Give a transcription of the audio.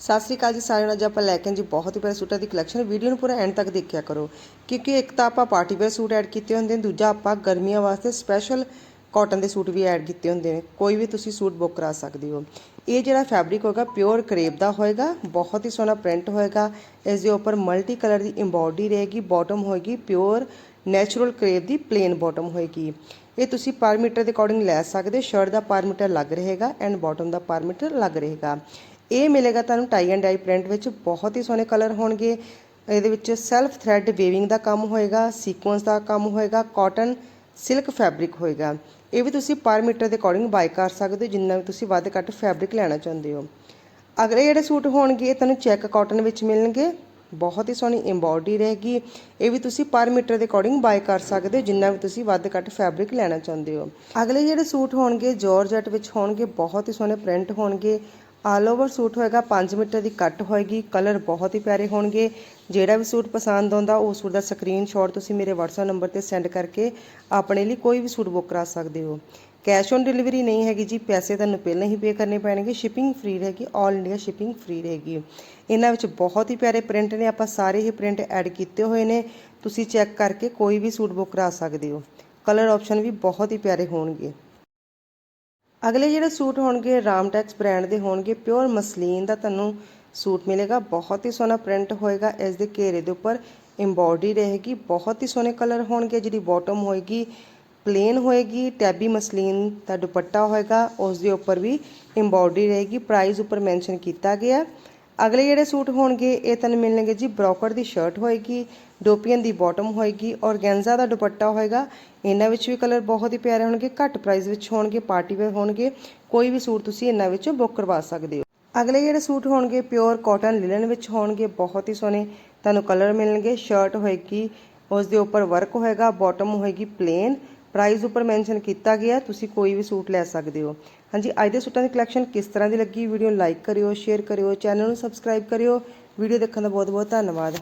ਸਤਿ ਸ੍ਰੀ ਅਕਾਲ ਜੀ ਸਾਰਿਆਂ ਨੂੰ। ਅੱਜ ਆਪਾਂ ਲੈ ਕੇ ਆਏ ਜੀ ਬਹੁਤ ਹੀ ਪਿਆਰੇ ਸੂਟਾਂ ਦੀ ਕਲੈਕਸ਼ਨ ਵੀਡੀਓ ਨੂੰ ਪੂਰਾ ਐਂਡ ਤੱਕ ਦੇਖਿਆ ਕਰੋ। ਕਿਉਂਕਿ ਇੱਕ ਤਾਂ ਆਪਾਂ ਪਾਰਟੀ ਵੇਅਰ ਸੂਟ ਐਡ ਕੀਤੇ ਹੁੰਦੇ ਨੇ, ਦੂਜਾ ਆਪਾਂ ਗਰਮੀਆਂ ਵਾਸਤੇ ਸਪੈਸ਼ਲ ਕਾਟਨ ਦੇ ਸੂਟ ਵੀ ਐਡ ਕੀਤੇ ਹੁੰਦੇ ਨੇ। ਕੋਈ ਵੀ ਤੁਸੀਂ ਸੂਟ ਬੁੱਕ ਕਰਾ ਸਕਦੇ ਹੋ। ਇਹ ਜਿਹੜਾ ਫੈਬਰਿਕ ਹੋਗਾ ਪਿਓਰ ਕਰੇਪ ਦਾ ਹੋਏਗਾ, ਬਹੁਤ ਹੀ ਸੋਹਣਾ ਪ੍ਰਿੰਟ ਹੋਏਗਾ। ਇਸ ਦੇ ਉੱਪਰ ਮਲਟੀ ਕਲਰ ਦੀ ਐਮਬੋਡੀ ਰਹੇਗੀ ਬਾਟਮ ਹੋਏਗੀ ਪਿਓਰ ਨੈਚੁਰਲ ਕਰੇਪ ਦੀ ਪਲੇਨ ਬਾਟਮ ਹੋਏਗੀ। ਇਹ ਤੁਸੀਂ ਪਰ ਮੀਟਰ ਦੇ ਅਕੋਰਡਿੰਗ ਲੈ ਸਕਦੇ ਸ਼ਰਟ ਦਾ ਪਰ ਮੀਟਰ ਲੱਗ ਰਹੇਗਾ ਐਂਡ ਬਾਟਮ ਦਾ ਪਰ ਮੀਟਰ ਲੱਗ ਰਹੇਗਾ। ਇਹ ਮਿਲੇਗਾ ਤੁਹਾਨੂੰ ਟਾਈ ਐਂਡ ਡਾਈ ਪ੍ਰਿੰਟ ਵਿੱਚ ਬਹੁਤ ਹੀ ਸੋਹਣੇ ਕਲਰ ਹੋਣਗੇ। ਇਹਦੇ ਵਿੱਚ ਸੈਲਫ ਥ੍ਰੈਡ ਵੇਵਿੰਗ ਦਾ ਕੰਮ ਹੋਏਗਾ ਸੀਕੁਐਂਸ ਦਾ ਕੰਮ ਹੋਏਗਾ ਕਾਟਨ ਸਿਲਕ ਫੈਬਰਿਕ ਹੋਏਗਾ। ਇਹ ਵੀ ਤੁਸੀਂ ਪਰ ਮੀਟਰ ਦੇ ਅਕੋਰਡਿੰਗ ਬਾਈ ਕਰ ਸਕਦੇ ਹੋ, ਜਿੰਨਾ ਵੀ ਤੁਸੀਂ ਵੱਧ ਘੱਟ ਫੈਬਰਿਕ ਲੈਣਾ ਚਾਹੁੰਦੇ ਹੋ। ਅਗਲੇ ਜਿਹੜੇ ਸੂਟ ਹੋਣਗੇ, ਇਹ ਤੁਹਾਨੂੰ ਚੈੱਕ ਕਾਟਨ ਵਿੱਚ ਮਿਲਣਗੇ। ਬਹੁਤ ਹੀ ਸੋਹਣੀ ਐਮਬੋਡੀ ਰਹੇਗੀ। ਇਹ ਵੀ ਤੁਸੀਂ ਪਰ ਮੀਟਰ ਦੇ ਅਕੋਰਡਿੰਗ ਬਾਈ ਕਰ ਸਕਦੇ ਹੋ, ਜਿੰਨਾ ਵੀ ਤੁਸੀਂ ਵੱਧ ਘੱਟ ਫੈਬਰਿਕ ਲੈਣਾ ਚਾਹੁੰਦੇ ਹੋ। ਅਗਲੇ ਜਿਹੜੇ ਸੂਟ ਹੋਣਗੇ ਜਾਰਜਟ ਵਿੱਚ ਹੋਣਗੇ, ਬਹੁਤ ਹੀ ਸੋਹਣੇ ਪ੍ਰਿੰਟ ਹੋਣਗੇ। ਆਲ ਓਵਰ ਸੂਟ ਹੋਏਗਾ 5 ਮੀਟਰ ਦੀ ਕੱਟ ਹੋਏਗੀ, ਕਲਰ ਬਹੁਤ ਹੀ ਪਿਆਰੇ ਹੋਣਗੇ। ਜਿਹੜਾ ਵੀ ਸੂਟ ਪਸੰਦ ਆਉਂਦਾ, ਉਹ ਸੂਟ ਦਾ ਸਕਰੀਨਸ਼ਾਟ ਤੁਸੀਂ ਮੇਰੇ WhatsApp ਨੰਬਰ ਤੇ ਸੈਂਡ ਕਰਕੇ ਆਪਣੇ ਲਈ ਕੋਈ ਵੀ ਸੂਟ ਬੁੱਕ ਕਰਾ ਸਕਦੇ ਹੋ। ਕੈਸ਼ ਔਨ ਡਿਲੀਵਰੀ ਨਹੀਂ ਹੈਗੀ ਜੀ, ਪੈਸੇ ਤੁਹਾਨੂੰ ਪਹਿਲਾਂ ਹੀ ਪੇ ਕਰਨੇ ਪੈਣਗੇ ਸ਼ਿਪਿੰਗ ਫ੍ਰੀ ਰਹੇਗੀ 올 ਇੰਡੀਆ ਸ਼ਿਪਿੰਗ ਫ੍ਰੀ ਰਹੇਗੀ। ਇਹਨਾਂ ਵਿੱਚ ਬਹੁਤ ਹੀ ਪਿਆਰੇ ਪ੍ਰਿੰਟ ਨੇ, ਆਪਾਂ ਸਾਰੇ ਹੀ ਪ੍ਰਿੰਟ ਐਡ ਕੀਤੇ ਹੋਏ ਨੇ, ਤੁਸੀਂ ਚੈੱਕ ਕਰਕੇ ਕੋਈ ਵੀ ਸੂਟ ਬੁੱਕ ਕਰਾ ਸਕਦੇ ਹੋ। ਕਲਰ ਆਪਸ਼ਨ ਵੀ ਬਹੁਤ ਹੀ ਪਿਆਰੇ ਹੋਣਗੇ। ਅਗਲੇ ਜਿਹੜੇ ਸੂਟ ਹੋਣਗੇ, ਰਾਮਟੈਕਸ ਬ੍ਰਾਂਡ ਦੇ ਹੋਣਗੇ ਪਿਓਰ ਮਸਲੀਨ ਦਾ ਤੁਹਾਨੂੰ ਸੂਟ ਮਿਲੇਗਾ। ਬਹੁਤ ਹੀ ਸੋਹਣਾ ਪ੍ਰਿੰਟ ਹੋਏਗਾ, ਇਸ ਦੇ ਘੇਰੇ ਦੇ ਉੱਪਰ ਐਮਬੋਡੀ ਰਹੇਗੀ। ਬਹੁਤ ਹੀ ਸੋਹਣੇ ਕਲਰ ਹੋਣਗੇ, ਜਿਹੜੀ ਬਾਟਮ ਹੋਏਗੀ ਪਲੇਨ ਹੋਏਗੀ ਟੈਬੀ ਮਸਲੀਨ ਦਾ ਦੁਪੱਟਾ ਹੋਏਗਾ, ਉਸ ਦੇ ਉੱਪਰ ਵੀ ਐਮਬੋਡੀ ਰਹੇਗੀ। ਪ੍ਰਾਈਸ ਉੱਪਰ ਮੈਂਸ਼ਨ ਕੀਤਾ ਗਿਆ। ਅਗਲੇ ਜਿਹੜੇ ਸੂਟ ਹੋਣਗੇ, ਇਹ ਤੁਹਾਨੂੰ ਮਿਲਣਗੇ ਜੀ ਬ੍ਰੋਕਰ ਦੀ ਸ਼ਰਟ ਹੋਏਗੀ, ਡੋਪੀਅਨ ਦੀ ਬਾਟਮ ਹੋਏਗੀ ਔਰਗੈਂਜ਼ਾ ਦਾ ਦੁਪੱਟਾ ਹੋਏਗਾ। ਇਹਨਾਂ ਵਿੱਚ ਵੀ ਕਲਰ ਬਹੁਤ ਹੀ ਪਿਆਰੇ ਹੋਣਗੇ, ਘੱਟ ਪ੍ਰਾਈਸ ਵਿੱਚ ਹੋਣਗੇ ਪਾਰਟੀ ਵੇਅਰ ਹੋਣਗੇ। ਕੋਈ ਵੀ ਸੂਟ ਤੁਸੀਂ ਇਹਨਾਂ ਵਿੱਚੋਂ ਬੁੱਕ ਕਰਵਾ ਸਕਦੇ ਹੋ। ਅਗਲੇ ਜਿਹੜੇ ਸੂਟ ਹੋਣਗੇ ਪਿਓਰ ਕਾਟਨ ਲਿਲਨ ਵਿੱਚ ਹੋਣਗੇ, ਬਹੁਤ ਹੀ ਸੋਹਣੇ ਤੁਹਾਨੂੰ ਕਲਰ ਮਿਲਣਗੇ। ਸ਼ਰਟ ਹੋਏਗੀ ਉਸ ਦੇ ਉੱਪਰ ਵਰਕ ਹੋਏਗਾ ਬਾਟਮ ਹੋਏਗੀ ਪਲੇਨ ਪ੍ਰਾਈਸ ਉੱਪਰ ਮੈਂਸ਼ਨ ਕੀਤਾ ਗਿਆ, ਤੁਸੀਂ ਕੋਈ ਵੀ ਸੂਟ ਲੈ ਸਕਦੇ ਹੋ। ਹਾਂਜੀ, ਅੱਜ ਦੇ ਸੂਟਾਂ ਦੀ ਕਲੈਕਸ਼ਨ ਕਿਸ ਤਰ੍ਹਾਂ ਦੀ ਲੱਗੀ? ਵੀਡੀਓ ਲਾਈਕ ਕਰਿਓ ਸ਼ੇਅਰ ਕਰਿਓ ਚੈਨਲ ਨੂੰ ਸਬਸਕ੍ਰਾਈਬ ਕਰਿਓ। ਵੀਡੀਓ ਦੇਖਣ ਦਾ ਬਹੁਤ ਬਹੁਤ ਧੰਨਵਾਦ।